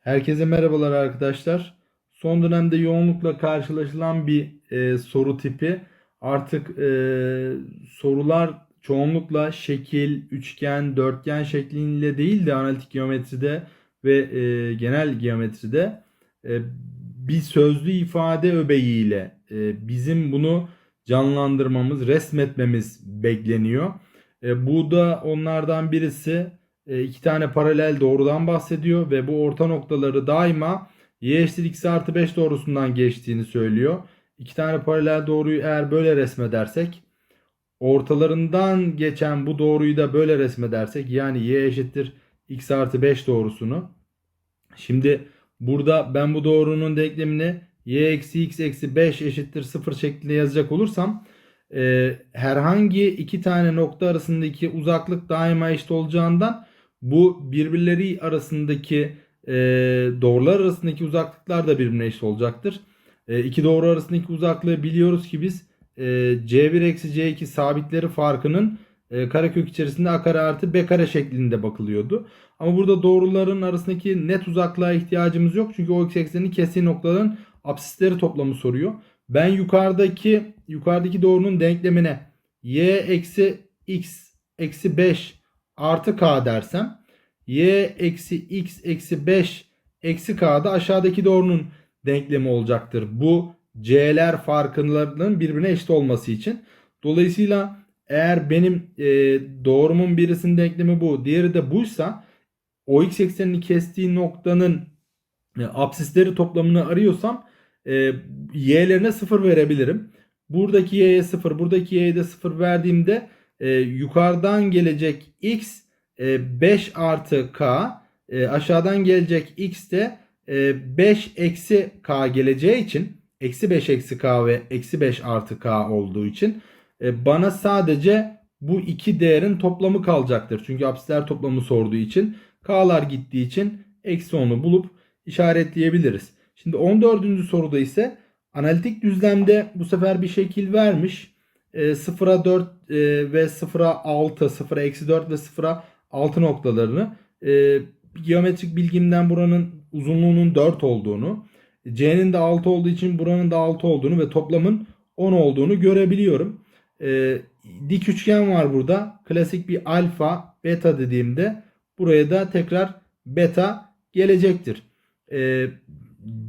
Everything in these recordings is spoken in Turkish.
Herkese merhabalar arkadaşlar. Son dönemde yoğunlukla karşılaşılan bir e, soru tipi. Artık e, sorular çoğunlukla şekil, üçgen, dörtgen şeklinde değil de analitik geometride ve e, genel geometride e, bir sözlü ifade öbeğiyle e, bizim bunu canlandırmamız, resmetmemiz bekleniyor. E, bu da onlardan birisi iki tane paralel doğrudan bahsediyor ve bu orta noktaları daima y eşittir x artı 5 doğrusundan geçtiğini söylüyor. İki tane paralel doğruyu eğer böyle resmedersek ortalarından geçen bu doğruyu da böyle resmedersek yani y eşittir x artı 5 doğrusunu şimdi burada ben bu doğrunun denklemini y eksi x eksi 5 eşittir 0 şeklinde yazacak olursam e, herhangi iki tane nokta arasındaki uzaklık daima eşit olacağından bu birbirleri arasındaki e, doğrular arasındaki uzaklıklar da birbirine eşit olacaktır. E, iki doğru arasındaki uzaklığı biliyoruz ki biz e, c1 eksi c2 sabitleri farkının e, karekök içerisinde a kare artı b kare şeklinde bakılıyordu. Ama burada doğruların arasındaki net uzaklığa ihtiyacımız yok. Çünkü o x ekseninin kestiği noktaların apsisleri toplamı soruyor. Ben yukarıdaki yukarıdaki doğrunun denklemine y eksi x eksi 5 artı k dersem y eksi x eksi 5 eksi k da aşağıdaki doğrunun denklemi olacaktır. Bu c'ler farklarının birbirine eşit olması için. Dolayısıyla eğer benim e, doğrumun birisinin denklemi bu, diğeri de buysa o x eksenini kestiği noktanın e, apsisleri toplamını arıyorsam e, y'lerine 0 verebilirim. Buradaki y'ye 0, buradaki y'ye de 0 verdiğimde e, yukarıdan gelecek x e, 5 artı k e, aşağıdan gelecek x de e, 5 eksi k geleceği için eksi 5 eksi k ve eksi 5 artı k olduğu için e, bana sadece bu iki değerin toplamı kalacaktır. Çünkü apsisler toplamı sorduğu için k'lar gittiği için eksi 10'u bulup işaretleyebiliriz. Şimdi 14. soruda ise analitik düzlemde bu sefer bir şekil vermiş. E, 0'a 4 e, ve 0'a 6, 0'a eksi 4 ve 0'a 6 noktalarını e, geometrik bilgimden buranın uzunluğunun 4 olduğunu, c'nin de 6 olduğu için buranın da 6 olduğunu ve toplamın 10 olduğunu görebiliyorum. E, dik üçgen var burada. Klasik bir alfa, beta dediğimde buraya da tekrar beta gelecektir. E,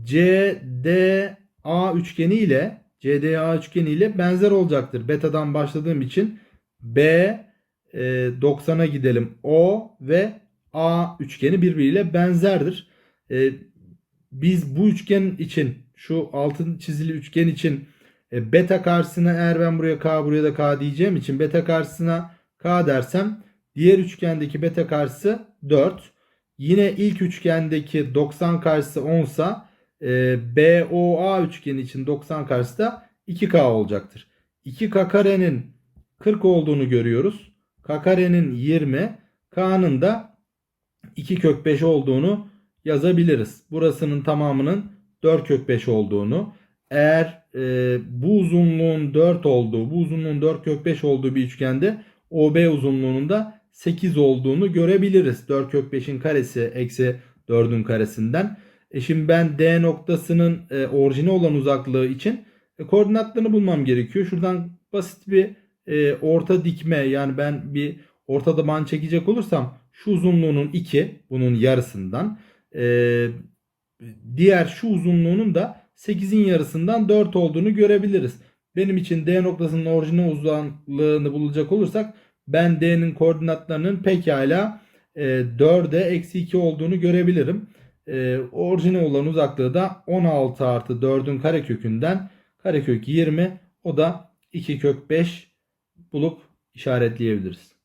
CDA üçgeni ile CDA üçgeni ile benzer olacaktır. Beta'dan başladığım için B e, 90'a gidelim. O ve A üçgeni birbiriyle benzerdir. E, biz bu üçgen için şu altın çizili üçgen için e, beta karşısına eğer ben buraya K buraya da K diyeceğim için beta karşısına K dersem diğer üçgendeki beta karşısı 4. Yine ilk üçgendeki 90 karşısı 10 sa e, BOA üçgeni için 90 karşısı da 2K olacaktır. 2K karenin 40 olduğunu görüyoruz. K karenin 20, K'nın da 2 kök 5 olduğunu yazabiliriz. Burasının tamamının 4 kök 5 olduğunu. Eğer e, bu uzunluğun 4 olduğu, bu uzunluğun 4 kök 5 olduğu bir üçgende OB uzunluğunun da 8 olduğunu görebiliriz. 4 kök 5'in karesi eksi 4'ün karesinden. E şimdi ben D noktasının e, orijine olan uzaklığı için e, koordinatlarını bulmam gerekiyor. Şuradan basit bir e, orta dikme yani ben bir ortada ban çekecek olursam şu uzunluğunun 2 bunun yarısından e, diğer şu uzunluğunun da 8'in yarısından 4 olduğunu görebiliriz. Benim için D noktasının orijine uzunluğunu bulacak olursak ben D'nin koordinatlarının pekala e, 4'e eksi 2 olduğunu görebilirim. E, orijine olan uzaklığı da 16 artı 4'ün karekökünden karekök 20 o da 2 kök 5 bulup işaretleyebiliriz.